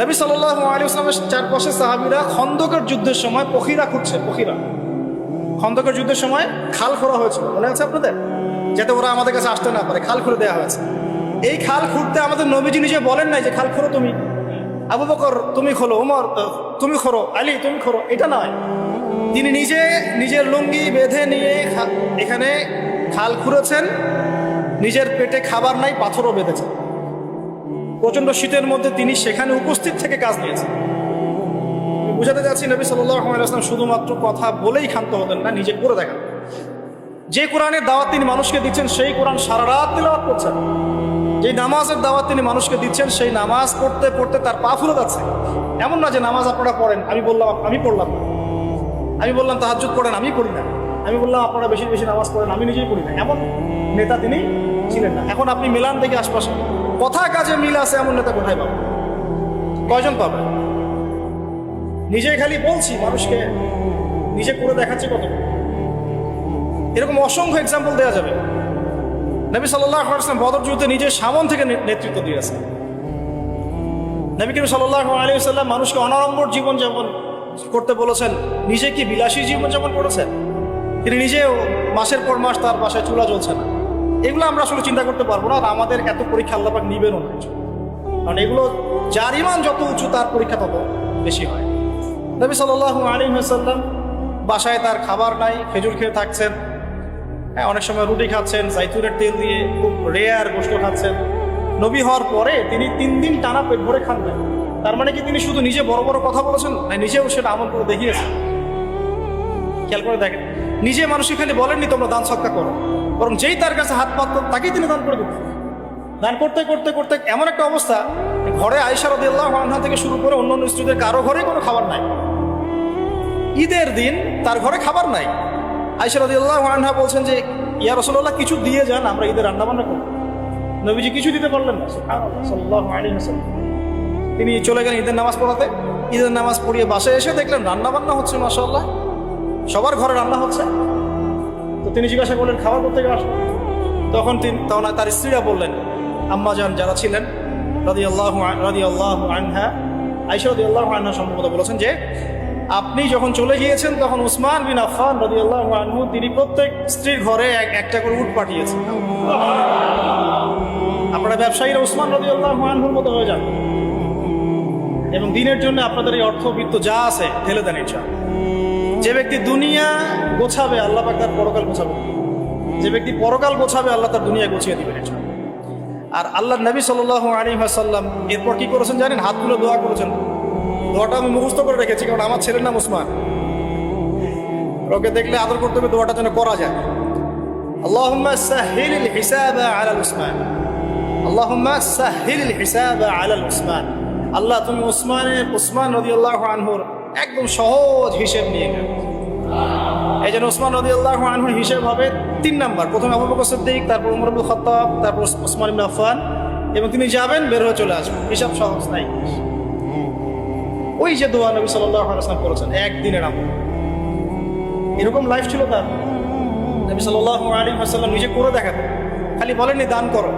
নবী সাল্লাহ আলী ইসলামের চারপাশে সাহাবিরা খন্দকের যুদ্ধের সময় পখিরা খুঁজছে পখিরা খন্দকের যুদ্ধের সময় খাল খোঁড়া হয়েছিল। মনে আছে আপনাদের? যাতে ওরা আমাদের কাছে আসতে না পারে, খাল খুঁড়ে দেওয়া হয়েছে। এই খাল খুঁড়তে আমাদের নবীজি নিজে বলেন নাই যে, খাল খোঁড়ো তুমি। আবু বকর, তুমি খোলো, উমর তুমি খোরো, আলী, তুমি খোরো। এটা নয়। তিনি নিজে নিজের লুঙ্গি বেঁধে নিয়ে এখানে খাল খুঁড়েছেন। নিজের পেটে খাবার নাই, পাথরও বেঁধেছেন। প্রচণ্ড শীতের মধ্যে তিনি সেখানে উপস্থিত থেকে কাজ নিয়েছেন। বুঝাতে যাচ্ছি নবী সাল্লাম শুধুমাত্র কথা বলেই ক্ষান্ত হতেন না, নিজে করে দেখান। যে কোরআনের দাওয়াত তিনি মানুষকে দিচ্ছেন, সেই কোরআন সারা রাত তিলাওয়াত করছেন। যে নামাজের দাওয়াত তিনি মানুষকে দিচ্ছেন, সেই নামাজ পড়তে পড়তে তার পা ফুলে যাচ্ছে। এমন না যে নামাজ আপনারা পড়েন, আমি বললাম, আমি পড়লাম না। আমি বললাম তাহাজুদ পড়েন, আমি পড়ি না। আমি বললাম, আপনারা বেশি বেশি নামাজ পড়েন, আমি নিজেই পড়ি না। এমন নেতা তিনি ছিলেন না। এখন আপনি মিলান দেখে আশপাশে। কথা কাজে মিল আছে এমন নেতা কোথায় পাবেন কয়জন পাবেন নিজেই খালি বলছি মানুষকে, নিজে করে দেখাচ্ছি কত। এরকম অসংখ্য এক্সাম্পল দেওয়া যাবে। নবী সাল্লাহ বদর যুদ্ধে নিজের সামন থেকে নেতৃত্ব দিয়েছেন। নবী করিম সাল্লাহ আলী সাল্লাম মানুষকে অনাড়ম্বর জীবনযাপন করতে বলেছেন। নিজে কি বিলাসী জীবনযাপন করেছেন? তিনি নিজেও মাসের পর মাস তার বাসায় চুলা জ্বলছে না এগুলো আমরা আসলে চিন্তা করতে পারব না, আর আমাদের এত পরীক্ষা আল্লাপাক নিবেনও না কারণ এগুলো যার ইমান যত উঁচু, তার পরীক্ষা তত বেশি হয়। নবী সাল্লাহ আলী সাল্লাম বাসায় তার খাবার নাই, খেজুর খেয়ে থাকছেন। হ্যাঁ অনেক সময় রুটি খাচ্ছেন, জাইতুনের তেল দিয়ে খুব রেয়ার গোস্ত খাচ্ছেন। নবী হওয়ার পরে তিনি তিন দিন টানা পেট ভরে খান নাই। তার মানে কি তিনি শুধু নিজে বড় বড় কথা বলেছেন, না, নিজেও সেটা আমল করে দেখিয়েছেন? খেয়াল করে দেখেন, নিজে মানুষকে খালি বলেননি তোমরা দান সৎকা করো। বরং যেই তার কাছে হাত পাত তাকেই তিনি দান করে দিতেন। দান করতে করতে করতে এমন একটা অবস্থা, ঘরে আয়সা রদিয়াল্লাহ আনহা থেকে শুরু করে অন্য অন্য স্ত্রীদের কারও ঘরে কোনো খাবার নাই। ঈদের দিন তার ঘরে খাবার নাই। আয়সা রদিয়াল্লাহ আনহা বলছেন যে, ইয়া রসল্লাহ কিছু দিয়ে যান, আমরা ঈদের রান্না বান্না করব। নবীজি কিছু দিতে পারলেন না। তিনি চলে গেলেন ঈদের নামাজ পড়াতে। ঈদের নামাজ পড়িয়ে বাসায় এসে দেখলেন রান্না বান্না হচ্ছে মাসাল্লাহ সবার ঘরে রান্না হচ্ছে। তো তিনি জিজ্ঞাসা করলেন, খাবার করতে আসলো? তখন তিনি তখন তার স্ত্রীরা বললেন আম্মাজান যারা ছিলেন রাদি আল্লাহ রাদি আল্লাহ আনহা আইসা রাদি আল্লাহ আনহা সম্ভবত বলেছেন যে, আপনি যখন চলে গিয়েছেন, তখন উসমান বিন আফান রাদি আল্লাহ আনহু, তিনি প্রত্যেক স্ত্রীর ঘরে এক একটা করে উট পাঠিয়েছেন। আপনারা ব্যবসায়ীরা উসমান রদি আল্লাহ আনহুর মতো হয়ে যান। এবং দিনের জন্য আপনাদের এই অর্থ অর্থবিত্ত যা আছে, ঢেলে দেন ইচ্ছা যে ব্যক্তি দুনিয়া গোছাবে, আল্লাহ পাক তার পরকাল গোছাবে। যে ব্যক্তি পরকাল গোছাবে, আল্লাহ তার দুনিয়া গুছিয়ে এটা আর আল্লাহ নবী সাল্লাহ আলী সাল্লাম এরপর কি করেছেন জানেন? হাতগুলো দোয়া করেছেন। দোয়াটা আমি মুখস্থ করে রেখেছি, কারণ আমার ছেলের নাম উসমান ওকে দেখলে আদর করতে হবে, দোয়াটা যেন করা যায়। আল্লাহুম্মা সাহিল হিসাব আলা উসমান। আল্লাহুম্মা সাহিল হিসাব আলা উসমান। আল্লাহ, তুমি উসমানের উসমান নদী আল্লাহ আনহুর একদম সহজ হিসেব নিয়ে গেল এই জন্য ওসমান নদী আল্লাহ আনহুর হিসেব হবে তিন নাম্বার। প্রথমে আবু বকর সিদ্দিক, তারপর উমর আব্দুল খত্তাব, তারপর ওসমান ইবনে আফফান এবং তিনি যাবেন, বের হয়ে চলে আসবেন। হিসাব সহজ নাই। ওই যে দোয়া নবী আলাইহি করেছেন, একদিনের আমল। এরকম লাইফ ছিল তার। নবী সাল্লাল্লাহু আলাইহি ওয়াসাল্লাম নিজে করে দেখাতেন। খালি বলেননি, দান করো।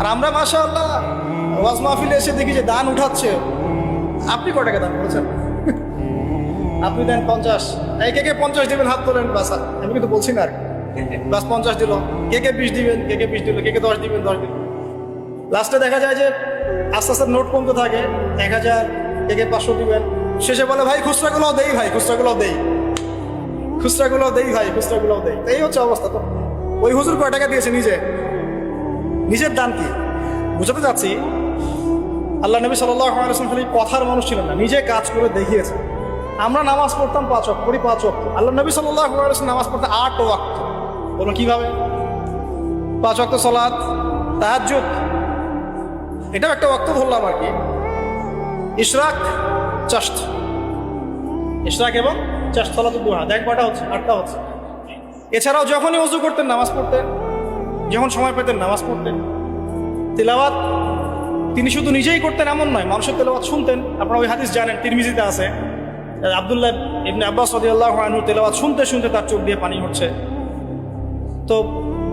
আর আমরা, মাশাআল্লাহ, ওয়াজ মাহফিলে এসে দেখি যে দান উঠাচ্ছে। আপনি কটাকে দান করেছেন? আপনি দেন পঞ্চাশ। কে কে পঞ্চাশ দিবেন, হাত তোলেন, বাস। আমি কিন্তু বলছি না আর। বাস পঞ্চাশ দিল। কে কে বিশ দিবেন, কে কে বিশ দিল, কে কে দশ দিবেন দশ দিবেন। লাস্টে দেখা যায় যে আস্তে আস্তে নোট কমতে থাকে। এক হাজার, কে কে পাঁচশো দিবেন। শেষে বলে, ভাই, খুচরাগুলোও দেই, ভাই, খুচরাগুলোও দেই। খুচরাগুলোও দেই, ভাই, খুচরাগুলোও দেই। এই হচ্ছে অবস্থা তো। ওই হুজুর কয় টাকা দিয়েছে নিজে? নিজের দান কি? বুঝাতে চাচ্ছি, আল্লাহ নবী সাল্লাহ খালি কথার মানুষ ছিলেন না, নিজে কাজ করে দেখিয়েছে আমরা নামাজ পড়তাম পাঁচ অক্ট করি পাঁচ অক্ট আল্লাহ নবী সাল্লাহ নামাজ পড়তে আট ওয়াক্ত। বলুন কীভাবে? পাঁচ অক্ত সলাদ তাহাজ্জুদ। এটাও একটা ওয়াক্ত ধরলাম আর কি। ইশরাক, চাষ্ট। ইশরাক এবং চাষ্ট সলাত দুহা। দেখ কটা হচ্ছে, আটটা হচ্ছে। এছাড়াও যখনই উজু করতেন নামাজ পড়তেন, যখন সময় পেতেন নামাজ পড়তেন। তিলাওয়াত তিনি শুধু নিজেই করতেন এমন নয়, মানুষের তেলাওয়াত শুনতেন। আপনারা ওই হাদিস জানেন, তিরমিজিতে আছে। আবদুল্লাহ ইবনে আব্বাস রদিয়াল্লাহ আনহু তেলাওয়াত শুনতে শুনতে তার চোখ দিয়ে পানি হচ্ছে। তো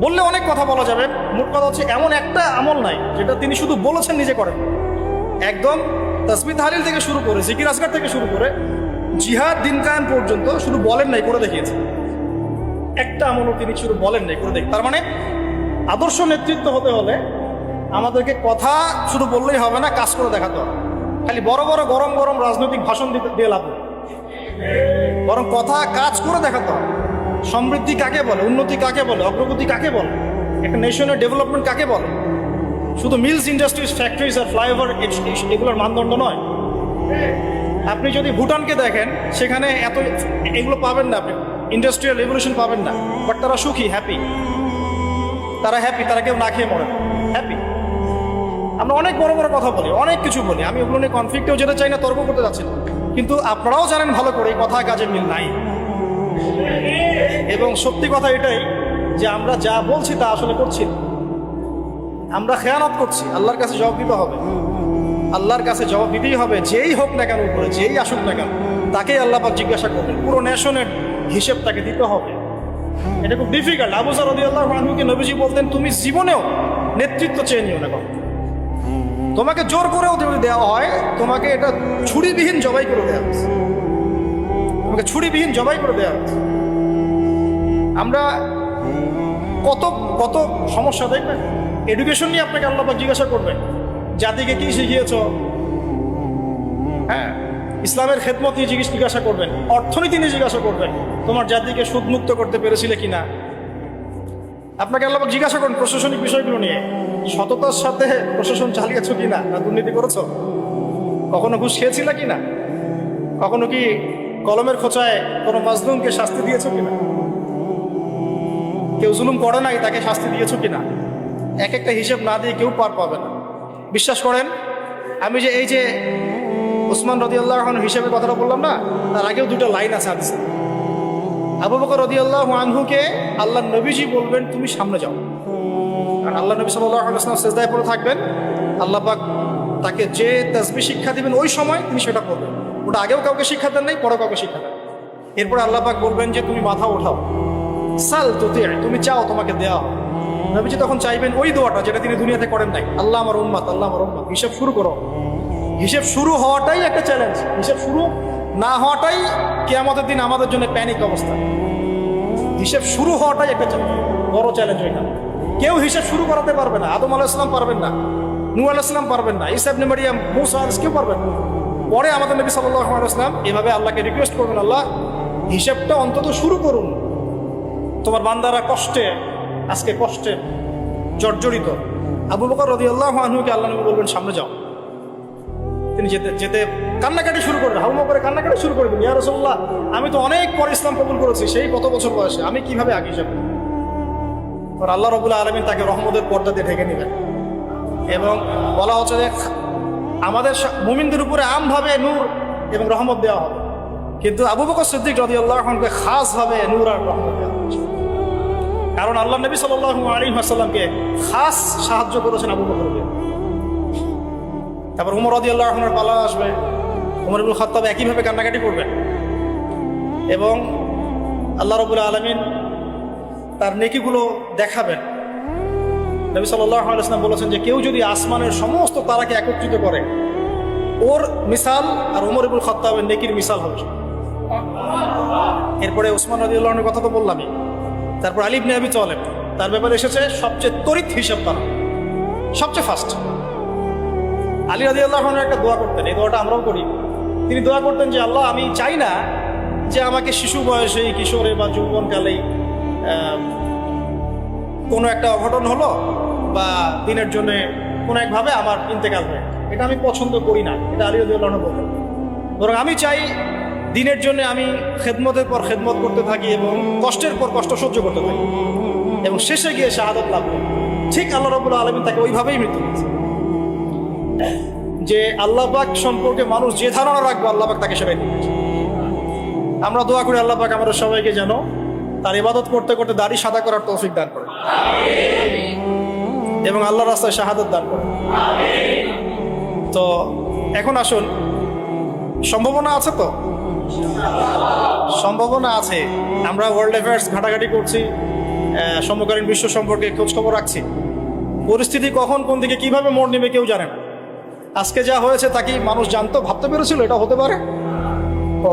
বললে অনেক কথা বলা যাবে, মোট কথা হচ্ছে এমন একটা আমল নাই যেটা তিনি শুধু বলেছেন নিজে করেন। একদম তসবি তাহলিল থেকে শুরু করে, জিকির আসগার থেকে শুরু করে, জিহাদ দিন কায়েম পর্যন্ত শুধু বলেন নাই, করে দেখিয়েছে। একটা আমলও তিনি শুধু বলেন নাই, করে দেখি তার মানে আদর্শ নেতৃত্ব হতে হলে আমাদেরকে কথা শুধু বললেই হবে না, কাজ করে দেখাতে হবে। খালি বড় বড় গরম গরম রাজনৈতিক ভাষণ দিতে দিয়ে লাভ। বরং কথা কাজ করে দেখাতে হবে সমৃদ্ধি কাকে বলে, উন্নতি কাকে বলে, অগ্রগতি কাকে বলে, একটা নেশনের ডেভেলপমেন্ট কাকে বলে? শুধু মিলস ইন্ডাস্ট্রিজ ফ্যাক্টরিজ আর ফ্লাইওভার এগুলোর মানদণ্ড নয়। আপনি যদি ভুটানকে দেখেন, সেখানে এত এগুলো পাবেন না আপনি। ইন্ডাস্ট্রিয়াল রেভলিউশন পাবেন না। বাট তারা সুখী হ্যাপি তারা হ্যাপি তারা কেউ না খেয়ে মরে। হ্যাপি আমরা অনেক বড় বড় কথা বলি, অনেক কিছু বলি। আমি ওগুলো নিয়ে কনফ্লিক্টেও যেতে চাই না, তর্ক করতে যাচ্ছি না। কিন্তু আপনারাও জানেন ভালো করে কথা কাজে মিল নাই। এবং সত্যি কথা এটাই যে আমরা যা বলছি তা আসলে করছি আমরা খেয়ানত করছি, আল্লাহর কাছে জবাব দিতে হবে। আল্লাহর কাছে জবাব দিতেই হবে, যেই হোক না কেন উপরে, যেই আসুক না কেন, তাকেই আল্লাহ পাক জিজ্ঞাসা করবেন। পুরো নেশনের হিসেব তাকে দিতে হবে। এটা খুব ডিফিকাল্ট আবু সারদি আল্লাহ নবীজি বলতেন, তুমি জীবনেও নেতৃত্ব চেয়ে নিও না কখনো। তোমাকে জোর করেও দেওয়া হয়, তোমাকে এটা ছুরিবিহীন জবাই করে দেওয়া হচ্ছে তোমাকে ছুরিবিহীন জবাই করে দেওয়া হচ্ছে আমরা কত কত সমস্যা, দেখবেন? এডুকেশন নিয়ে আপনাকে আল্লাহ জিজ্ঞাসা করবেন, জাতিকে কি শিখিয়েছ? হ্যাঁ ইসলামের খেদমত নিয়ে জিজ্ঞেস জিজ্ঞাসা করবেন, অর্থনীতি নিয়ে জিজ্ঞাসা করবেন, তোমার জাতিকে সুদমুক্ত করতে পেরেছিলে কিনা? আপনাকে আল্লাহ জিজ্ঞাসা করুন প্রশাসনিক বিষয়গুলো নিয়ে। সততার সাথে প্রশাসন চালিয়েছ কি না, দুর্নীতি করেছ? কখনো ঘুষ খেয়েছিল কিনা? কখনো কি কলমের খোঁচায় কোনো মাজলুমকে শাস্তি দিয়েছ কিনা? কেউ জুলুম করে নাই, তাকে শাস্তি দিয়েছ কিনা? এক একটা হিসেব না দিয়ে কেউ পার পাবে না। বিশ্বাস করেন, আমি যে এই যে ওসমান রদি আল্লাহ হিসেবে কথাটা বললাম না, তার আগেও দুটো লাইন আছে আবু বকর রদি আল্লাহ আনহুকে আল্লাহ নবীজি বলবেন, তুমি সামনে যাও। আল্লাহ নবী সাল্লাম সেজদায় পড়ে থাকবেন। আল্লাহ পাক তাকে যে তাসবি শিক্ষা দিবেন ওই সময় তিনি সেটা করবেন ওটা আগেও কাউকে শিক্ষা দেন নাই পরে কাউকে শিক্ষা দেন এরপরে আল্লাহ পাক বলবেন যে, তুমি মাথা ওঠাও। সাল তুতি, তুমি চাও তোমাকে দেওয়া নবীজি তখন চাইবেন ওই দোয়াটা যেটা তিনি দুনিয়াতে করেন নাই। আল্লাহ আমার উম্মাত, আল্লাহ আমার উম্মাত, হিসেব শুরু করো। হিসেব শুরু হওয়াটাই একটা চ্যালেঞ্জ। হিসেব শুরু না হওয়াটাই কেয়ামতের দিন আমাদের জন্য প্যানিক অবস্থা। হিসেব শুরু হওয়াটাই একটা বড় চ্যালেঞ্জ ওইটা। কেউ হিসেব শুরু করাতে পারবে না, আদম আলাহ ইসলাম পারবেন না নু আলাহ ইসলাম পারবেন না ইসাব নেমারিয়াম মুসা কেউ পারবেন পরে আমাদের নবী সাল্লাহ ইসলাম এভাবে আল্লাহকে রিকোয়েস্ট করবেন, আল্লাহ হিসেবটা অন্তত শুরু করুন। তোমার বান্দারা কষ্টে, আজকে কষ্টে, জর্জরিত। আবু বকর রদি আল্লাহ আনহুকে আল্লাহ নবী বলবেন, সামনে যাও। তিনি যেতে যেতে কান্নাকাটি শুরু করবেন হাউমা করে কান্নাকাটি শুরু করবেন ইয়া রসল্লাহ আমি তো অনেক পরে ইসলাম কবুল করেছি, সেই কত বছর বয়সে, আমি কীভাবে আগে হিসাব আর আল্লাহ রবুল্লাহ আলমিন তাকে রহমতের পর্দা দিয়ে ঢেকে নেবেন এবং বলা হচ্ছে যে আমাদের মুমিনদের উপরে আমভাবে নূর এবং রহমত দেওয়া হবে। কিন্তু আবু বকর সিদ্দিক রদি আল্লাহকে খাসভাবে নূর আর রহমত দেওয়া হচ্ছে কারণ আল্লাহ নবী সাল্লাহ আলী আসাল্লামকে খাস সাহায্য করেছেন আবু বকরকে তারপর উমর রদি আল্লাহনের পালা আসবে। উমর ইবুল খত্তাব একইভাবে কান্নাকাটি করবেন এবং আল্লাহ রবুল্লা আলমিন তার নেকিগুলো দেখাবেন। নবী আলাইসলাম বলেছেন যে, কেউ যদি আসমানের সমস্ত তারাকে একত্রিত করে, ওর মিসাল আর উমর ইবুল খত্তাবের নেকির মিসাল হবে। এরপরে উসমান রদি আল্লাহনের কথা তো বললামই। তারপর আলিব নেবি চলেন তার ব্যাপারে এসেছে সবচেয়ে তরিত হিসাব তারা, সবচেয়ে ফার্স্ট আলী রাজি আল্লাহ একটা দোয়া করতেন, এই দোয়াটা আমরাও করি। তিনি দোয়া করতেন যে, আল্লাহ, আমি চাই না যে আমাকে শিশু বয়সেই, কিশোরে বা যৌবনকালেই কোনো একটা অঘটন হলো বা দিনের জন্য কোনো একভাবে আমার ইন্তেকাল হয় এটা আমি পছন্দ করি না। এটা আলী রাজি আল্লাহ বলতেন বরং আমি চাই দিনের জন্য আমি খেদমতের পর খেদমত করতে থাকি এবং কষ্টের পর কষ্ট সহ্য করতে থাকি। এবং শেষে গিয়ে শাহাদত লাভ করি। ঠিক আল্লাহ রবুল্লা আলমিন তাকে ওইভাবেই মৃত্যু দিয়েছে। যে আল্লাহ পাক সম্পর্কে মানুষ যে ধারণা রাখব, আল্লাহ পাক তাকে সেটাই দিয়েছে। আমরা দোয়া করি আল্লাহ পাক আমাদের সবাইকে যেন তার ইবাদত করতে করতে দাড়ি সাদা করার তৌফিক দান করে। এবং আল্লাহ রাস্তায় শাহাদত দান করে তো এখন আসুন। সম্ভাবনা আছে তো? সম্ভাবনা আছে। আমরা ওয়ার্ল্ড অ্যাফেয়ার্স ঘাটাঘাটি করছি। সমকালীন বিশ্ব সম্পর্কে খোঁজখবর রাখছি। পরিস্থিতি কখন, কোন দিকে, কীভাবে মোড় নেবে কেউ জানে না। আজকে যা হয়েছে তা কি মানুষ জানতো, ভাবতে পেরেছিল? এটা হতে পারে?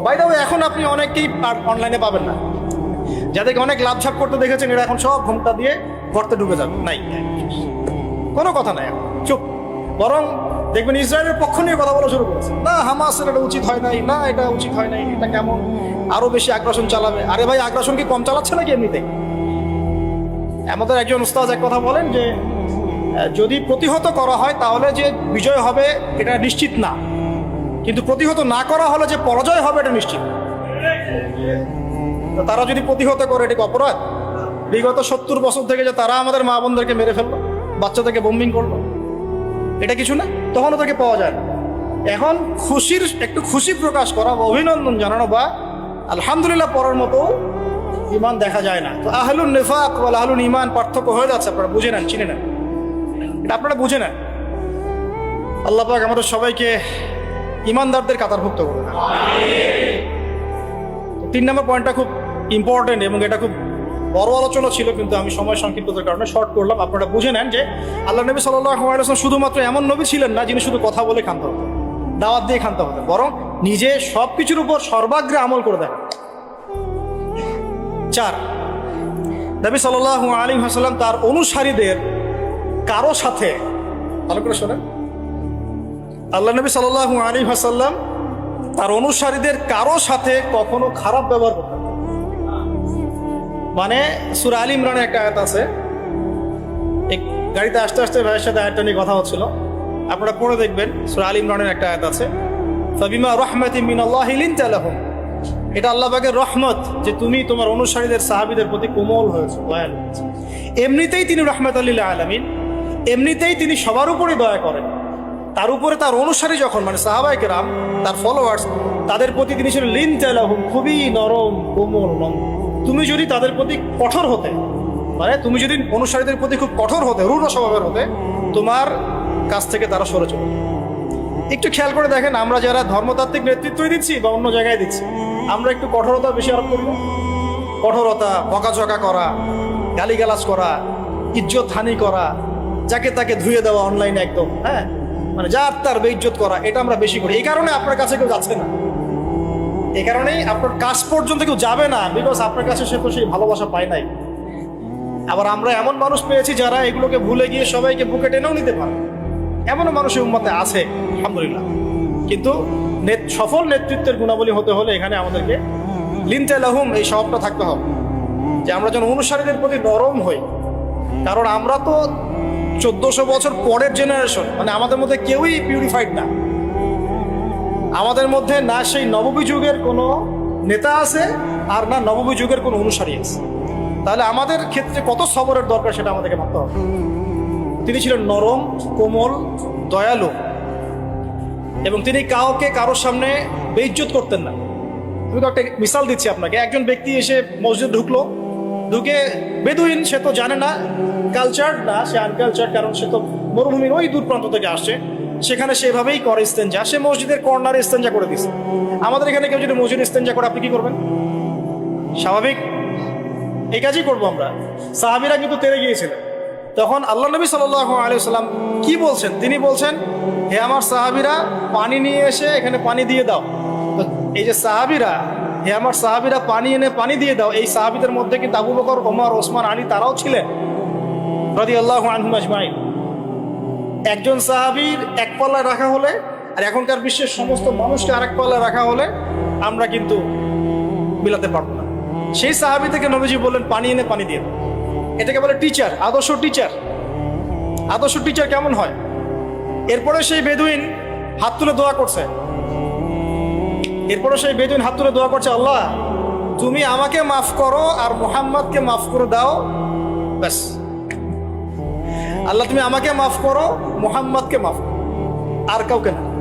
বাইরে এখন আপনি অনেককেই অনলাইনে পাবেন না। যাদেরকে অনেক লাভঝাপ করতে দেখেছেন, এরা এখন সব ঘুমটা দিয়ে গর্তে ঢুকে যাবে। নাই। কোনো কথা নাই। চুপ। বরং দেখবেন ইসরায়েলের পক্ষ নিয়ে কথা বলা শুরু করেছে। না, হামাসের এটা উচিত হয় নাই, না, এটা উচিত হয় নাই, এটা কেমন? আরও বেশি আগ্রাসন চালাবে। আরে ভাই, আগ্রাসন কি কম চালাচ্ছে নাকি এমনিতে? আমাদের একজন উস্তাদ এক কথা বলেন যে, যদি প্রতিহত করা হয়, তাহলে যে বিজয় হবে, এটা নিশ্চিত না। কিন্তু প্রতিহত না করা হলে যে পরাজয় হবে, এটা নিশ্চিত। তারা যদি প্রতিহত করে, এটি অপরাধ? বিগত সত্তর বছর থেকে যে তারা আমাদের মা বোনদেরকে মেরে ফেলল, বাচ্চাদেরকে বোম্বিং করল, এটা কিছু না? তখন ওদেরকে পাওয়া যায় না। এখন খুশির, একটু খুশি প্রকাশ করা বা অভিনন্দন জানানো বা আলহামদুলিল্লাহ পড়ার মতো ইমান দেখা যায় না। তো আহলুন নেফাক বা আহলুন ইমান পার্থক্য হয়ে যাচ্ছে, আপনারা বুঝে নেন, চিনে নেন। এটা আপনারা বুঝে নেন। আল্লাহ পাক আমাদের সবাইকে ইমানদারদের কাতারভুক্ত করুন। তিন নম্বর পয়েন্টটা খুব ইম্পর্টেন্ট এবং এটা খুব বড় আলোচনা ছিল, কিন্তু আমি সময় সংক্ষিপ্ততার কারণে শর্ট করলাম আপনারা বুঝে নেন যে আল্লাহ নবী সাল্লাম শুধুমাত্র এমন নবী ছিলেন না, যিনি শুধু কথা বলে খান্ত হতেন, দাওয়াত দিয়ে খান্ত হতেন, বরং নিজে সব কিছুর উপর সর্বাগ্রে আমল করে দেন চার, নবী সাল্লাহ আলী হাসাল্লাম তার অনুসারীদের কারও সাথে, ভালো করে শোনেন আল্লাহ নবী সাল্লাহ আলী হাসাল্লাম তার অনুসারীদের কারও সাথে কখনো খারাপ ব্যবহার করতেন। মানে সুরা আলী ইমরানের একটা আয়াত আছে। এই গাড়িতে আস্তে আস্তে ভাইয়ের সাথে আয়াতটা নিয়ে কথা হচ্ছিল। আপনারা পড়ে দেখবেন, সুরা আলী ইমরানের একটা আয়াত আছে। ফাবিমা রহমত মিনাল্লাহ লিনতালাহুম এটা আল্লাহ পাকের রহমত যে তুমি তোমার অনুসারীদের, সাহাবীদের প্রতি কোমল হয়েছে দয়ালু হয়েছে। এমনিতেই তিনি রহমত আল্লাহ আলমিন, এমনিতেই তিনি সবার উপরে দয়া করেন। তার উপরে তার অনুসারী যখন মানে সাহাবাই কেরাম, তার ফলোয়ার্স তাদের প্রতি তিনি ছিলেন লিন চালাহুম খুবই নরম, কোমল নম তুমি যদি তাদের প্রতি কঠোর হতে মানে তুমি যদি অনুসারীদের প্রতি খুব কঠোর হতে, রূঢ় স্বভাবের হতে, তোমার কাছ থেকে তারা সরে চলে একটু খেয়াল করে দেখেন, আমরা যারা ধর্মতাত্ত্বিক নেতৃত্বই দিচ্ছি বা অন্য জায়গায় দিচ্ছি, আমরা একটু কঠোরতা বেশি আরোপ করব কঠোরতা, বকাঝকা করা, গালিগালাজ করা, ইজ্জত হানি করা, যাকে তাকে ধুয়ে দেওয়া অনলাইনে একদম হ্যাঁ? মানে যার তার বেইজ্জত করা, এটা আমরা বেশি করি। এই কারণে আপনার কাছে কেউ যাচ্ছে না। এই কারণেই আপনার কাজ পর্যন্ত কেউ যাবে না বিকজ আপনার কাছে সে তো সেই ভালোবাসা পায় নাই। আবার আমরা এমন মানুষ পেয়েছি যারা এগুলোকে ভুলে গিয়ে সবাইকে বুকে টেনেও নিতে পারে। এমনও মানুষের উম্মতে আছে, আলহামদুলিল্লাহ। কিন্তু নেত- সফল নেতৃত্বের গুণাবলী হতে হলে এখানে আমাদেরকে লিনতে লাহুম, এই স্বভাবটা থাকতে হবে। যে আমরা যেন অনুসারীদের প্রতি নরম হই। কারণ আমরা তো চোদ্দশো বছর পরের জেনারেশন মানে আমাদের মধ্যে কেউই পিউরিফাইড না। আমাদের মধ্যে না সেই নববী যুগের কোনো নেতা আছে আর না নববী যুগের কোনো অনুসারী আছে। তাহলে আমাদের ক্ষেত্রে কত সবরের দরকার সেটা আমাদেরকে ভাবতে হবে। তিনি ছিলেন নরম, কোমল, দয়ালু এবং তিনি কাউকে কারোর সামনে বেইজ্জত করতেন না। আমি তো একটা মিসাল দিচ্ছি আপনাকে। একজন ব্যক্তি এসে মসজিদ ঢুকলো। ঢুকে বেদুইন, সে তো জানে না কালচার না সে আনকালচার কারণ সে তো মরুভূমির ওই দূর প্রান্ত থেকে আসছে। সেখানে সেভাবেই করে ইস্তেঞ্জা। সে মসজিদের কর্নারে ইস্তেঞ্জা করে দিছে। আমাদের এখানে কেউ যদি মসজিদ ইস্তেঞ্জা করে, আপনি কি করবেন? স্বাভাবিক? এই কাজই করব আমরা। সাহাবিরা কিন্তু তেরে গিয়েছিলেন। তখন আল্লাহ নবী সাল্লাহ আলিয়াল্লাম কি বলছেন? তিনি বলছেন, হে আমার সাহাবিরা, পানি নিয়ে এসে এখানে পানি দিয়ে দাও। এই যে সাহাবিরা, হে আমার সাহাবিরা, পানি এনে পানি দিয়ে দাও। এই সাহাবিদের মধ্যে কিন্তু আবু বকর, ওমর, ওসমান, আলী তারাও ছিলেন। রদি আল্লাহ আজমাইন। একজন সাহাবির পাল্লায় রাখা হলে আর এখনকার বিশ্বের সমস্ত মানুষকে আরেক পাল্লায় রাখা হলে আমরা কিন্তু মিলাতে পারব না। সেই সাহাবি থেকে নবীজি বললেন, পানি এনে পানি দিয়ে এটাকে বলে টিচার আদর্শ টিচার আদর্শ টিচার কেমন হয়? এরপরে সেই বেদুইন হাত তুলে দোয়া করছে। এরপরে সেই বেদুইন হাত তুলে দোয়া করছে, আল্লাহ, তুমি আমাকে মাফ করো আর মোহাম্মদকে মাফ করে দাও। ব্যাস। আল্লাহ, তুমি আমাকে মাফ করো, মোহাম্মদকে মাফ করো। আর কাউকে না।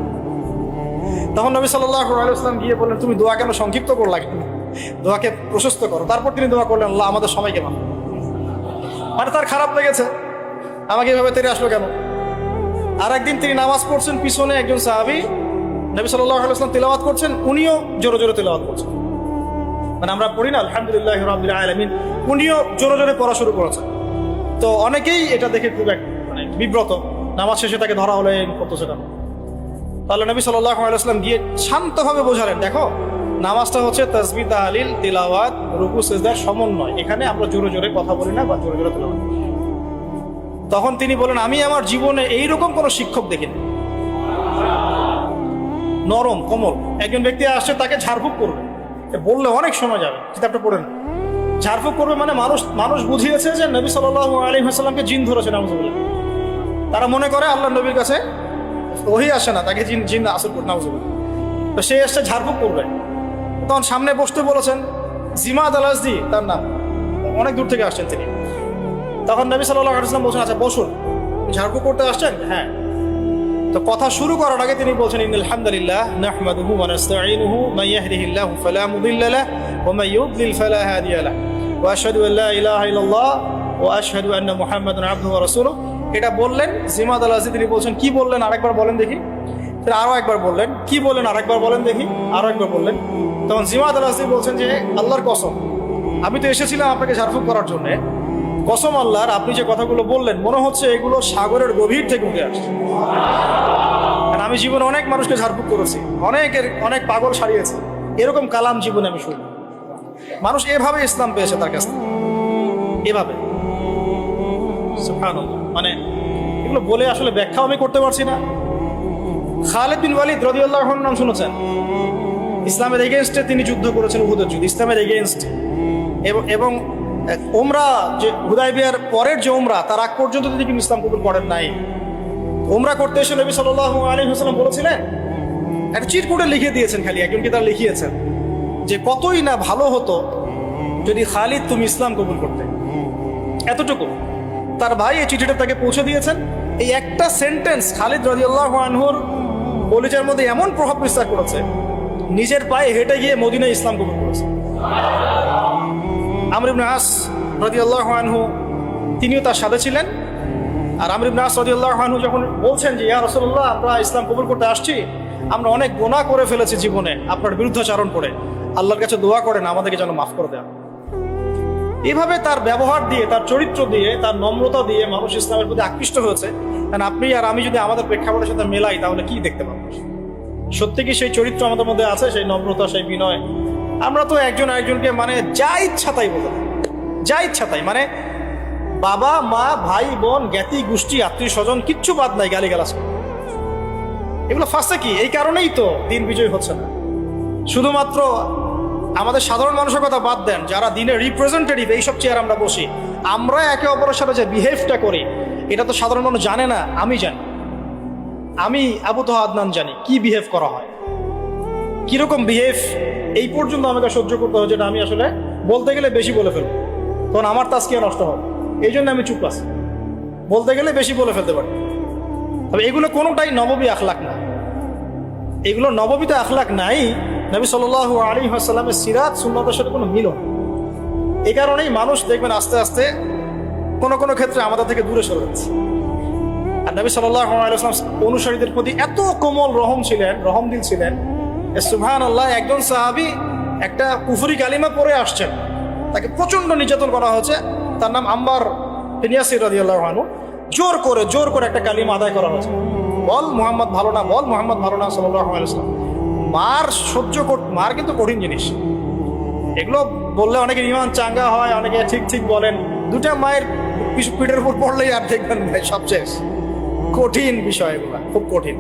তখন নবী সাল্লাহ গিয়ে বললেন, তুমি দোয়া কেন সংক্ষিপ্ত করলা কেন? দোয়াকে প্রশস্ত করো। তারপর তিনি দোয়া করলেন, আল্লাহ, আমাদের মাফ করো। মানে তার খারাপ লেগেছে। আমাকে এভাবে তেরে আসলো কেন? আর একদিন তিনি নামাজ পড়ছেন, পিছনে একজন সাহাবি, নবী সাল্লাহ আলাইসলাম করছেন, উনিও জোরে জোরে তেলাওয়াত করছেন। মানে আমরা পড়ি না, আলহামদুলিল্লাহ আলামিন, উনিও জোরে জোরে পড়া শুরু করেছেন। তো অনেকেই এটা দেখে খুব এক মানে বিব্রত। নামাজ শেষে তাকে ধরা হলে করতেছে কেন? তাহলে নবী আলাইসলাম গিয়ে শান্তভাবে বোঝালেন, দেখো, নামাজটা হচ্ছে তসবি তাহলিল, তিলাওয়াত, রুকু সেজদার সমন্বয়। এখানে আমরা জোরে জোরে কথা বলি না বা জোরে জোরে তিলাওয়াত করি। না। তখন তিনি বলেন, আমি আমার জীবনে এইরকম কোনো শিক্ষক দেখিনি। নরম, কোমল। একজন ব্যক্তি আসছে, তাকে ঝাড়ফুঁক করবে। বললে, অনেক সময় যাবে। কিতাবটা পড়ে না ঝাড়ফুঁক করবে মানে মানুষ মানুষ বুঝিয়েছে যে নবী সাল্লাহ আলী হাসাল্লামকে জিন ধরেছে নামজুবুল্লাহ তারা মনে করে আল্লাহ নবীর কাছে ওহি আসে না, তাকে জিন জিন আসল করতে নামজুবুল্লাহ তো সে এসছে ঝাড়ফুঁক করবে। তখন সামনে বসতে বলেছেন জিমাদ আলাসদি তার নাম। অনেক দূর থেকে আসছেন তিনি। তখন নবী সাল্লাহ আলাইসলাম বলছেন আচ্ছা বসুন। ঝাড়ফুঁক করতে আসছেন? হ্যাঁ। তো কথা শুরু করার আগে তিনি বলছেন, ইন্নাল হামদুলিল্লাহ নাহমাদুহু ওয়া নাস্তাঈনুহু, মান ইয়াহদিহিল্লাহু ফালা মুদিল্লা লাহু ওয়া মান ইউদ্লিল ফালা হাদিয়া লাহু। ওয়া আশহাদু আন লা ইলাহা ইল্লাল্লাহ ওয়া আশহাদু আন্না মুহাম্মাদান আবদুহু ওয়া রাসূলুহু এটা বললেন জিমাদ আল তিনি বলছেন, কি বললেন? আরেকবার বলেন দেখি। তিনি আরও একবার বললেন, কি বললেন? আরেকবার বলেন দেখি। আরও একবার বললেন। তখন জিমাদ আল বলছেন যে, আল্লাহর কসম, আমি তো এসেছিলাম আপনাকে ঝাড়ফুঁক করার জন্য। কসম আল্লাহর, আপনি যে কথাগুলো বললেন, মনে হচ্ছে এগুলো সাগরের গভীর থেকে উঠে আসছে। কারণ আমি জীবনে অনেক মানুষকে ঝাড়ফুঁক করেছি, অনেকের, অনেক পাগল সারিয়েছি। এরকম কালাম জীবনে আমি শুনি মানুষ এভাবে ইসলাম পেয়েছে তার কাছ এভাবে। মানে এগুলো বলে আসলে ব্যাখ্যাও আমি করতে পারছি না। খালেদ বিন ওয়ালিদ রদিউল্লাহ নাম শুনেছেন? ইসলামের এগেনস্টে তিনি যুদ্ধ করেছেন উহুদের যুদ্ধ, ইসলামের এগেনস্টে এবং ওমরা যে হুদাইবিয়ার পরের যে ওমরা তার আগ পর্যন্ত তিনি কিন্তু ইসলাম কবুল করেন নাই। ওমরা করতে এসে নবী সাল্লাহ আলী হাসলাম বলেছিলেন, একটা চিরকুটে লিখে দিয়েছেন খালি একজনকে তার লিখিয়েছেন? যে কতই না ভালো হতো যদি খালিদ তুমি ইসলাম কবুল করতে। এতটুকু। তার ভাই এই চিঠিটা তাকে পৌঁছে দিয়েছেন। এই একটা সেন্টেন্স খালিদ রাজিউল্লাহ আনহুর কলিজার মধ্যে এমন প্রভাব বিস্তার করেছে, নিজের পায়ে হেঁটে গিয়ে মদিনায় ইসলাম কবুল করেছে। আমর ইবনে আস রাদিয়াল্লাহু আনহু, তিনিও তার সাথে ছিলেন। আর আমর ইবনে আস রাদিয়াল্লাহু আনহু যখন বলছেন যে, ইয়া রাসূলুল্লাহ, আমরা ইসলাম কবুল করতে আসছি। আমরা অনেক গোনা করে ফেলেছি জীবনে, আপনার বিরুদ্ধাচারণ করে। আল্লাহর কাছে দোয়া করেন, আমাদেরকে যেন মাফ করে দেন। এইভাবে তার ব্যবহার দিয়ে, তার চরিত্র দিয়ে, তার নম্রতা দিয়ে মানুষ ইসলামের প্রতি আকৃষ্ট হয়েছে। কারণ আপনি আর আমি যদি আমাদের প্রেক্ষাপটের সাথে মেলাই, তাহলে কি দেখতে পাবো? সত্যি কি সেই চরিত্র আমাদের মধ্যে আছে, সেই নম্রতা, সেই বিনয়? আমরা তো একজন আরেকজনকে মানে যা ইচ্ছা তাই বলে যা ইচ্ছা তাই মানে বাবা, মা, ভাই, বোন, জ্ঞাতি, গোষ্ঠী, আত্মীয় স্বজন, কিচ্ছু বাদ নাই গালি গালাস এগুলো ফার্স্টে কি? এই কারণেই তো দিন বিজয় হচ্ছে না। শুধুমাত্র আমাদের সাধারণ মানুষের কথা বাদ দেন, যারা দিনের রিপ্রেজেন্টেটিভ এইসব চেয়ার আমরা বসি। আমরা একে অপরের সাথে যে বিহেভটা করি, এটা তো সাধারণ মানুষ জানে না, আমি জানি। আমি আবু তোহা আদনান জানি, কি বিহেভ করা হয়। কীরকম বিহেভ এই পর্যন্ত আমাকে সহ্য করতে হয় যেটা আমি আসলে বলতে গেলে বেশি বলে ফেলব। তখন আমার তাস্কিয়া নষ্ট হবে। এই জন্য আমি চুপ আছি। বলতে গেলে বেশি বলে ফেলতে পারি। তবে এগুলো কোনোটাই নববী আখলাক না। এগুলো নববীতে আখলাক নাই নবী সাল আলী আসাল্লামের সিরাত সুন্নতের সাথে কোনো মিলন এই কারণেই মানুষ দেখবেন আস্তে আস্তে কোনো কোনো ক্ষেত্রে আমাদের থেকে দূরে সরে যাচ্ছে। আর নবী আলাইসলাম অনুসারীদের প্রতি এত কোমল রহম ছিলেন, রহম দিল ছিলেন সুহান আল্লাহ একজন সাহাবি একটা কুফুরি কালিমা পরে আসছেন। তাকে প্রচণ্ড নির্যাতন করা হয়েছে। তার নাম আম্বার আনহু। জোর করে জোর করে একটা কালিমা আদায় করা হয়েছে। বল মোহাম্মদ ভালো না, বল মোহাম্মদ ভালো না সাল্লাহ আলাইসলাম মার সহ্য কর, মার কিন্তু কঠিন জিনিস। এগুলো বললে অনেকের ইমান চাঙ্গা হয়, অনেকে ঠিক ঠিক বলেন। দুটা মায়ের পিঠের উপর পড়লেই আর দেখবেন ভাই শেষ কঠিন বিষয় এগুলো খুব কঠিন।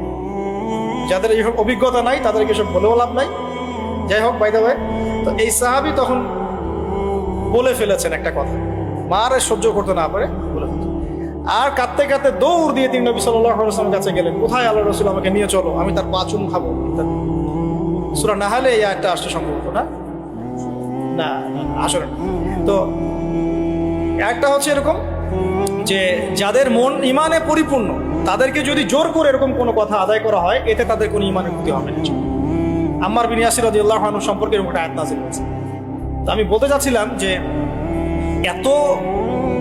যাদের এইসব অভিজ্ঞতা নাই, তাদেরকে এসব বলেও লাভ নাই। যাই হোক বাইদা ভাই তো এই সাহাবি তখন বলে ফেলেছেন একটা কথা। মার সহ্য করতে না পারে, বলে আর কাঁদতে কাঁদতে দৌড় দিয়ে তিনি নবী সাল্লাহ কাছে গেলেন। কোথায় আল্লাহ রসুল আমাকে নিয়ে চলো, আমি তার পাচুন খাব। ইত্যাদি সুরা না হলে একটা আসতে সম্ভবত না? না, আসলে তো একটা হচ্ছে এরকম যে যাদের মন ইমানে পরিপূর্ণ, তাদেরকে যদি জোর করে এরকম কোনো কথা আদায় করা হয়, এতে তাদের কোনো ইমানের ক্ষতি হবে না। আম্মার বিন ইয়াসির সম্পর্কে এরকম একটা আয়াত হয়েছে। তো আমি বলতে চাচ্ছিলাম যে এত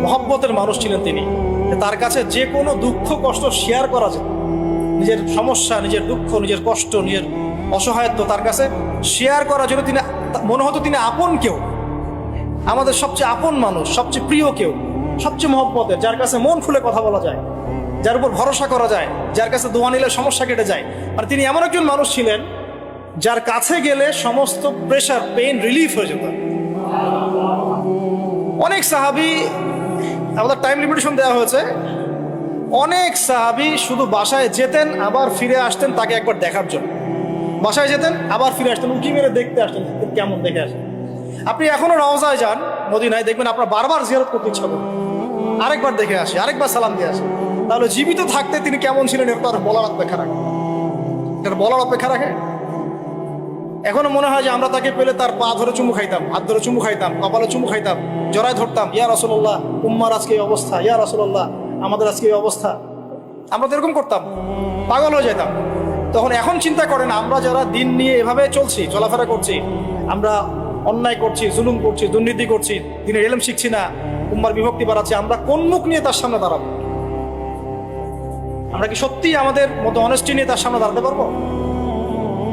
মহব্বতের মানুষ ছিলেন তিনি তার কাছে যে কোনো দুঃখ, কষ্ট শেয়ার করা যেত নিজের সমস্যা, নিজের দুঃখ, নিজের কষ্ট, নিজের অসহায়ত্ব তার কাছে শেয়ার করার জন্য তিনি মনে হতো তিনি আপন কেউ। আমাদের সবচেয়ে আপন মানুষ, সবচেয়ে প্রিয় কেউ, সবচেয়ে মহব্বতের, যার কাছে মন খুলে কথা বলা যায়, যার উপর ভরসা করা যায়, যার কাছে দোয়া নিলে সমস্যা কেটে যায়। আর তিনি এমন একজন মানুষ ছিলেন যার কাছে গেলে সমস্ত প্রেশার পেইন রিলিফ হয়ে যেত। অনেক সাহাবি, আমাদের টাইম লিমিটেশন দেওয়া হয়েছে, অনেক সাহাবি শুধু বাসায় যেতেন, আবার ফিরে আসতেন তাকে একবার দেখার জন্য। বাসায় যেতেন, আবার ফিরে আসতেন উঁকি মেরে দেখতে আসতেন কেমন দেখে আসেন আপনি এখনও রওজায় যান, মদিনায় দেখবেন আপনার বারবার জিয়ারত করতে ইচ্ছা করবে আরেকবার দেখে আসি, আরেকবার সালাম দিয়ে আসি। তাহলে জীবিত থাকতে তিনি কেমন ছিলেন এটা বলার অপেক্ষা রাখে এটা বলার অপেক্ষা রাখে এখনও মনে হয় যে আমরা তাকে পেলে তার পা ধরে চুমু খাইতাম, হাত ধরে চুমু খাইতাম, কপালে চুমু খাইতাম, জড়ায় ধরতাম, ইয়া রসল্লাহ উম্মার আজকে এই অবস্থা, ইয়া রসল্লাহ আমাদের আজকে এই অবস্থা। আমরা তো এরকম করতাম, পাগল হয়ে যেতাম তখন এখন চিন্তা করেন, আমরা যারা দিন নিয়ে এভাবে চলছি, চলাফেরা করছি, আমরা অন্যায় করছি, জুলুম করছি, দুর্নীতি করছি, দিনের এলম শিখছি না উম্মার বিভক্তি বাড়াচ্ছি, আমরা কোন মুখ নিয়ে তার সামনে দাঁড়াবো? আমরা কি সত্যি আমাদের মতো অনেস্টি নিয়ে তার সামনে দাঁড়াতে পারব?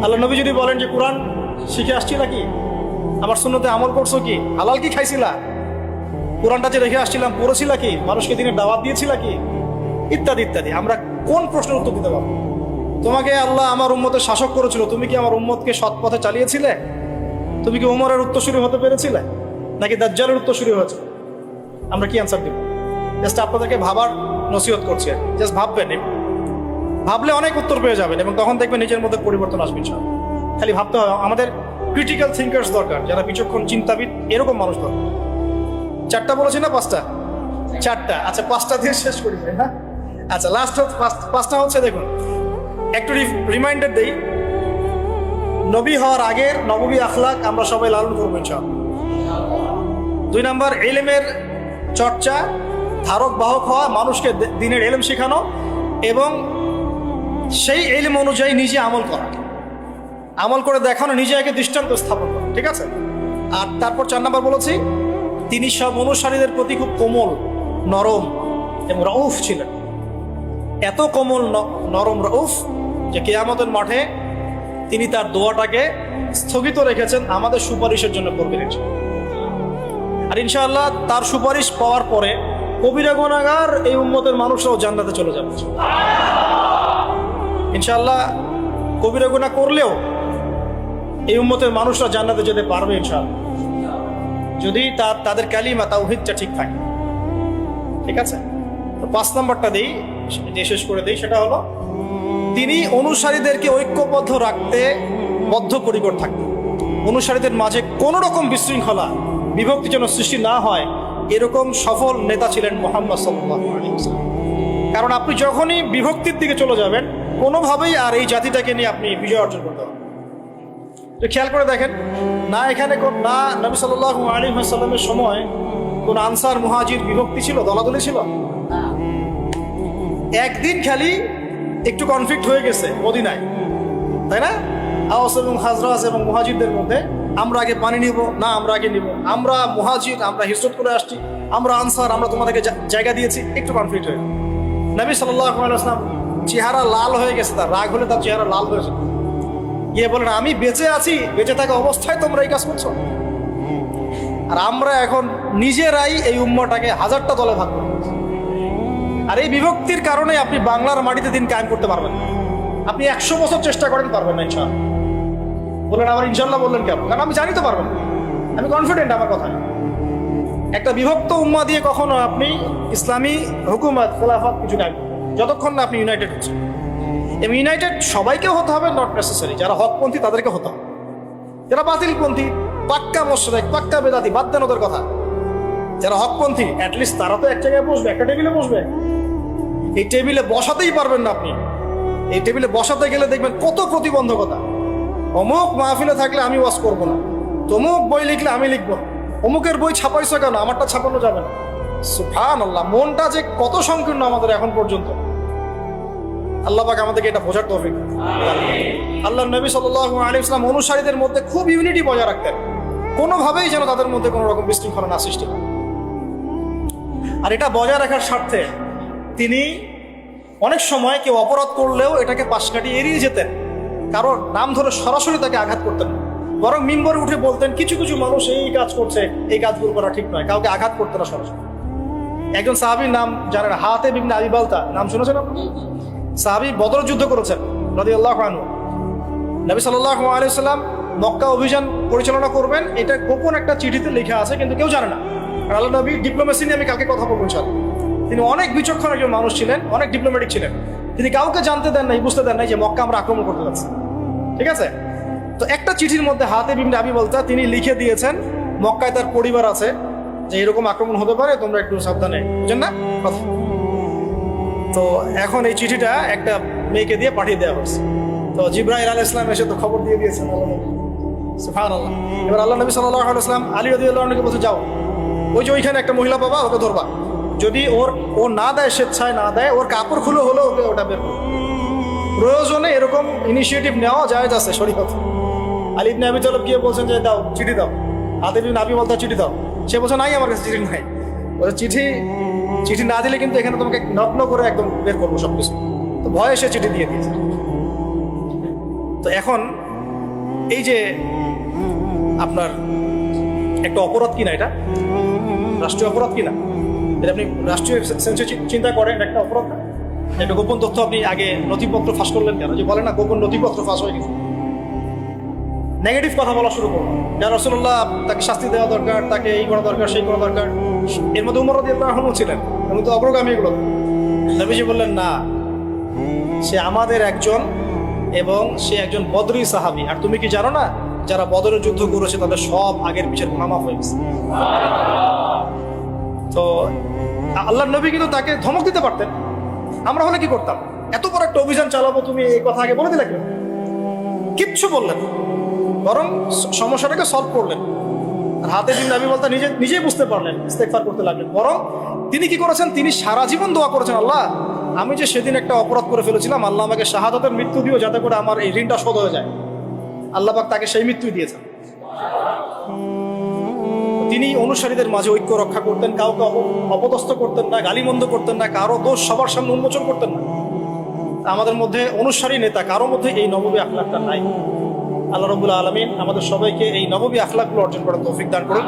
আল্লাহ নবী যদি বলেন যে, কোরআন শিখে আসছি নাকি? আমার শূন্যতে আমল করছ কি? হালাল কি খাইছিলা? কোরআনটা যে রেখে আসছিলাম, পড়েছিলা কি? মানুষকে দিনে দাওয়াত দিয়েছিলা কি? ইত্যাদি ইত্যাদি। আমরা কোন প্রশ্নের উত্তর দিতে পারব? তোমাকে আল্লাহ আমার উম্মতের শাসক করেছিল। তুমি কি আমার উম্মতকে সৎ পথে চালিয়েছিলে? তুমি কি উমরের উত্তরসূরি হতে পেরেছিলে? নাকি দাজ্জালের উত্তরসূরি হয়েছে? আমরা কি অ্যান্সার দিব? জাস্ট আপনাদেরকে ভাবার নসিহত করছি জাস্ট ভাববেন। ভাবলে অনেক উত্তর পেয়ে যাবেন এবং তখন দেখবেন নিজের মধ্যে পরিবর্তন আসবে ইনশাআল্লাহ। খালি ভাবতে হয় আমাদের ক্রিটিক্যাল থিঙ্কার্স দরকার, যারা বিচক্ষণ, চিন্তাবিদ, এরকম মানুষ দরকার। চারটা বলেছি না পাঁচটা? চারটা। আচ্ছা পাঁচটা দিয়ে শেষ করি হ্যাঁ আচ্ছা লাস্ট পাঁচটা হচ্ছে দেখুন। একটু রিমাইন্ডার দেই। নবী হওয়ার আগের নববী আখলাক আমরা সবাই লালন করব ইনশাআল্লাহ। দুই নম্বর, এলেমের চর্চা, ধারক বাহক হওয়া, মানুষকে দিনের এলেম শেখানো এবং সেই এলেম অনুযায়ী নিজে আমল করা। আমল করে দেখানো, নিজে আগে দৃষ্টান্ত স্থাপন করা, ঠিক আছে? আর তারপর চার নম্বর বলেছি, তিনি সব অনুসারীদের প্রতি খুব কোমল, নরম এবং রউফ ছিলেন। এত কোমল নরম, রউফ যে কেয়ামতের মাঠে তিনি তার দোয়াটাকে স্থগিত রেখেছেন আমাদের সুপারিশের জন্য করবেন। আর ইনশাআল্লাহ তার সুপারিশ পাওয়ার পরে কবিরা গুনাগার এই উম্মতের মানুষরাও জান্নাতে চলে যাবে। ইনশাআল্লাহ কবিরা গুনাহ করলেও এই উম্মতের মানুষরা জান্নাতে যেতে পারবে ইনশাআল্লাহ। যদি তার তাদের কালিমা, তাওহিদটা ঠিক থাকে। ঠিক আছে? তো পাঁচ নম্বরটা দিই যে শেষ করে দিই, সেটা হলো তিনি অনুসারীদেরকে ঐক্যবদ্ধ রাখতে বদ্ধ বদ্ধপরিকর থাকতেন। অনুসারীদের মাঝে কোনো রকম বিশৃঙ্খলা বিভক্তি যেন সৃষ্টি না হয়, এরকম সফল নেতা ছিলেন মোহাম্মদ ওয়াসাল্লাম। কারণ আপনি যখনই বিভক্তির দিকে চলে যাবেন, কোনোভাবেই আর এই জাতিটাকে নিয়ে আপনি বিজয় অর্জন করতে পারবেন তো খেয়াল করে দেখেন, না এখানে না নবী সাল্লাহ আলী সাল্লামের সময় কোন আনসার, মুহাজির বিভক্তি ছিল, দলাদলি ছিল? একদিন খালি একটু কনফ্লিক্ট হয়ে গেছে মদিনায়। তাই না? আওয়াস এবং হাজরাজ এবং মুহাজিরদের মধ্যে আমরা আগে পানি নিব, না আমরা আগে নিব। আমরা মুহাজির, আমরা হিজরত করে আসছি, আমরা আনসার, আমরা তোমাদেরকে জায়গা দিয়েছি, একটু কনফ্লিক্ট হয়ে। নবী সাল্লাহ আসলাম চেহারা লাল হয়ে গেছে, তার রাগ হলে তার চেহারা লাল হয়েছে গিয়ে বলেন, আমি বেঁচে আছি, বেঁচে থাকা অবস্থায় তোমরা এই কাজ করছ? আর আমরা এখন নিজেরাই এই উম্মটাকে হাজারটা দলে ভাগ করে। আর এই বিভক্তির কারণে আপনি বাংলার মাটিতে দিন কায়েম করতে পারবেন আপনি একশো বছর চেষ্টা করেন পারবেন না ইনশাল্লাহ বললেন, আবার ইনশাল্লাহ বললেন কেন? কারণ আমি জানি তো পারবেন আমি কনফিডেন্ট আমার কথায়। একটা বিভক্ত উম্মা দিয়ে কখনো আপনি ইসলামী হুকুমত, খেলাফত কিছু করবেন যতক্ষণ না আপনি ইউনাইটেড হচ্ছেন। এবং ইউনাইটেড সবাইকে হতে হবে নট নেসেসারি যারা হকপন্থী, তাদেরকে হতে হবে। যারা বাতিলপন্থী, পাক্কা মোশরেক, পাক্কা বেদাতি, বাদ দেন ওদের কথা। যারা হকপন্থী অ্যাটলিস্ট তারা তো এক জায়গায় বসবে, একটা টেবিলে বসবে। এই টেবিলে বসাতেই পারবেন না আপনি। এই টেবিলে বসাতে গেলে দেখবেন কত প্রতিবন্ধকতা। অমুক মাহফিলে থাকলে আমি ওয়াজ করব না। তমুক বই লিখলে আমি লিখব অমুকের বই ছাপাইছো কেন? আমারটা ছাপানো যাবে না। সুফান আল্লাহ মনটা যে কত সংকীর্ণ আমাদের এখন পর্যন্ত। আল্লাহ পাক আমাদেরকে এটা বোঝার তৌফিক। আল্লাহ নবী সাল্লাল্লাহু আলাইহি ইসলাম অনুসারীদের মধ্যে খুব ইউনিটি বজায় রাখতেন। কোনোভাবেই যেন তাদের মধ্যে কোনো রকম বিশৃঙ্খলা না সৃষ্টি হয়। আর এটা বজায় রাখার স্বার্থে তিনি অনেক সময় কেউ অপরাধ করলেও এটাকে পাশ কাটিয়ে এড়িয়ে যেতেন। কারণ নাম ধরে সরাসরি তাকে আঘাত করতেন বরং মিম্বরে উঠে বলতেন, কিছু কিছু মানুষ এই কাজ করছে, এই কাজগুলো করা ঠিক নয়, কাউকে আঘাত করতে না সরাসরি। একজন সাহাবির নাম জানেন হাতে বিবনে আবি বালতা। নাম শুনেছেন আপনি? সাহাবি বদর যুদ্ধ করেছেন রাদি আল্লাহ নবী সাল্লাহ আলাইসাল্লাম মক্কা অভিযান পরিচালনা করবেন, এটা গোপন একটা চিঠিতে লেখা আছে, কিন্তু কেউ জানে না। আল্লাহ নবী ডিপ্লোমেসি নিয়ে আমি কালকে কথা বলব তিনি অনেক বিচক্ষণ একজন মানুষ ছিলেন, অনেক ডিপ্লোম্যাটিক ছিলেন। তিনি কাউকে জানতে দেন নাই, বুঝতে দেন নাই যে মক্কা আমরা আক্রমণ করতে যাচ্ছি। ঠিক আছে? তো একটা চিঠির মধ্যে হাতে বিমনে আবি বলতা তিনি লিখে দিয়েছেন, মক্কায় তার পরিবার আছে, যে এরকম আক্রমণ হতে পারে, তোমরা একটু সাবধানে। বুঝেন না? কথা। তো এখন এই চিঠিটা একটা মেয়েকে দিয়ে পাঠিয়ে দেওয়া হয়েছে। তো জিব্রাহিল আল ইসলাম এসে তো খবর দিয়ে দিয়েছেন সুবহানাল্লাহ। এবার আল্লাহ নবী সাল্লাহ আলী রদি আল্লাহকে বলছে, যাও। ওই যে ওইখানে একটা মহিলা পাবা, ওকে ধরবা। যদি ওর, ও না দেয় স্বেচ্ছায় না দেয়, ওর কাপড় খুলে হলেও ওকে ওটা বের। প্রয়োজনে এরকম ইনিশিয়েটিভ নেওয়া যায় আছে শরীয়ত। আলী আবি তালেব গিয়ে বলছেন যে দাও, চিঠি দাও। বিন আবি বলতে, চিঠি দাও। সে বলছে, নাই আমার কাছে চিঠি নাই। বলছে চিঠি চিঠি না দিলে কিন্তু এখানে তোমাকে নগ্ন করে একদম বের করব সব কিছু তো ভয়ে সে চিঠি দিয়ে দিয়েছে। তো এখন এই যে আপনার একটা অপরাধ কিনা এটা? রাষ্ট্রীয় অপরাধ কিনা? এটা আপনি রাষ্ট্রীয় সেন্সে চিন্তা করেন একটা অপরাধ না? একটা গোপন তথ্য আপনি আগে নথিপত্র ফাঁস করলেন কেন? যে বলে না, গোপন নথিপত্র ফাঁস হয়ে গেছে। নেগেটিভ কথা বলা শুরু করব যা রসুল্লাহ তাকে শাস্তি দেওয়া দরকার, তাকে এই করা দরকার, সেই করা দরকার। এর মধ্যে উমর দিয়ে এখনও ছিলেন, এবং তো অগ্রগামী এগুলো। নবীজি বললেন, না, সে আমাদের একজন এবং সে একজন বদরি সাহাবি। আর তুমি কি জানো না, যারা বদরের যুদ্ধ করেছে, তাদের সব আগের পিছের মামা হয়ে গেছে? তো আল্লাহ নবী কিন্তু তাকে ধমক দিতে পারতেন। আমরা হলে কি করতাম? এত বড় একটা অভিযান চালাবো, তুমি এই কথা আগে বলে দিলে কেন কিচ্ছু বললেন বরং সমস্যাটাকে সলভ করলেন। আর হাতে দিন নবী বলতে নিজে, নিজেই বুঝতে পারলেন ইস্তেকফার করতে লাগলেন। বরং তিনি কি করেছেন? তিনি সারা জীবন দোয়া করেছেন, আল্লাহ, আমি যে সেদিন একটা অপরাধ করে ফেলেছিলাম, আল্লাহ আমাকে শাহাদতের মৃত্যু দিও যাতে করে আমার এই ঋণটা শোধ হয়ে যায়। আল্লাহ পাক তাকে সেই মৃত্যুই দিয়েছেন। তিনি অনুসারীদের মাঝে ঐক্য রক্ষা করতেন, কাউকে অপদস্থ করতেন না, গালিমন্দ করতেন না, কারও দোষ সবার সামনে উন্মোচন করতেন না। আমাদের মধ্যে অনুসারী নেতা কারও মধ্যে এই নবমী আখলাকটা নাই। আল্লাহ রবুল্লা আলমিন আমাদের সবাইকে এই নবমী আখলাকগুলো অর্জন করার তৌফিক দান করুন।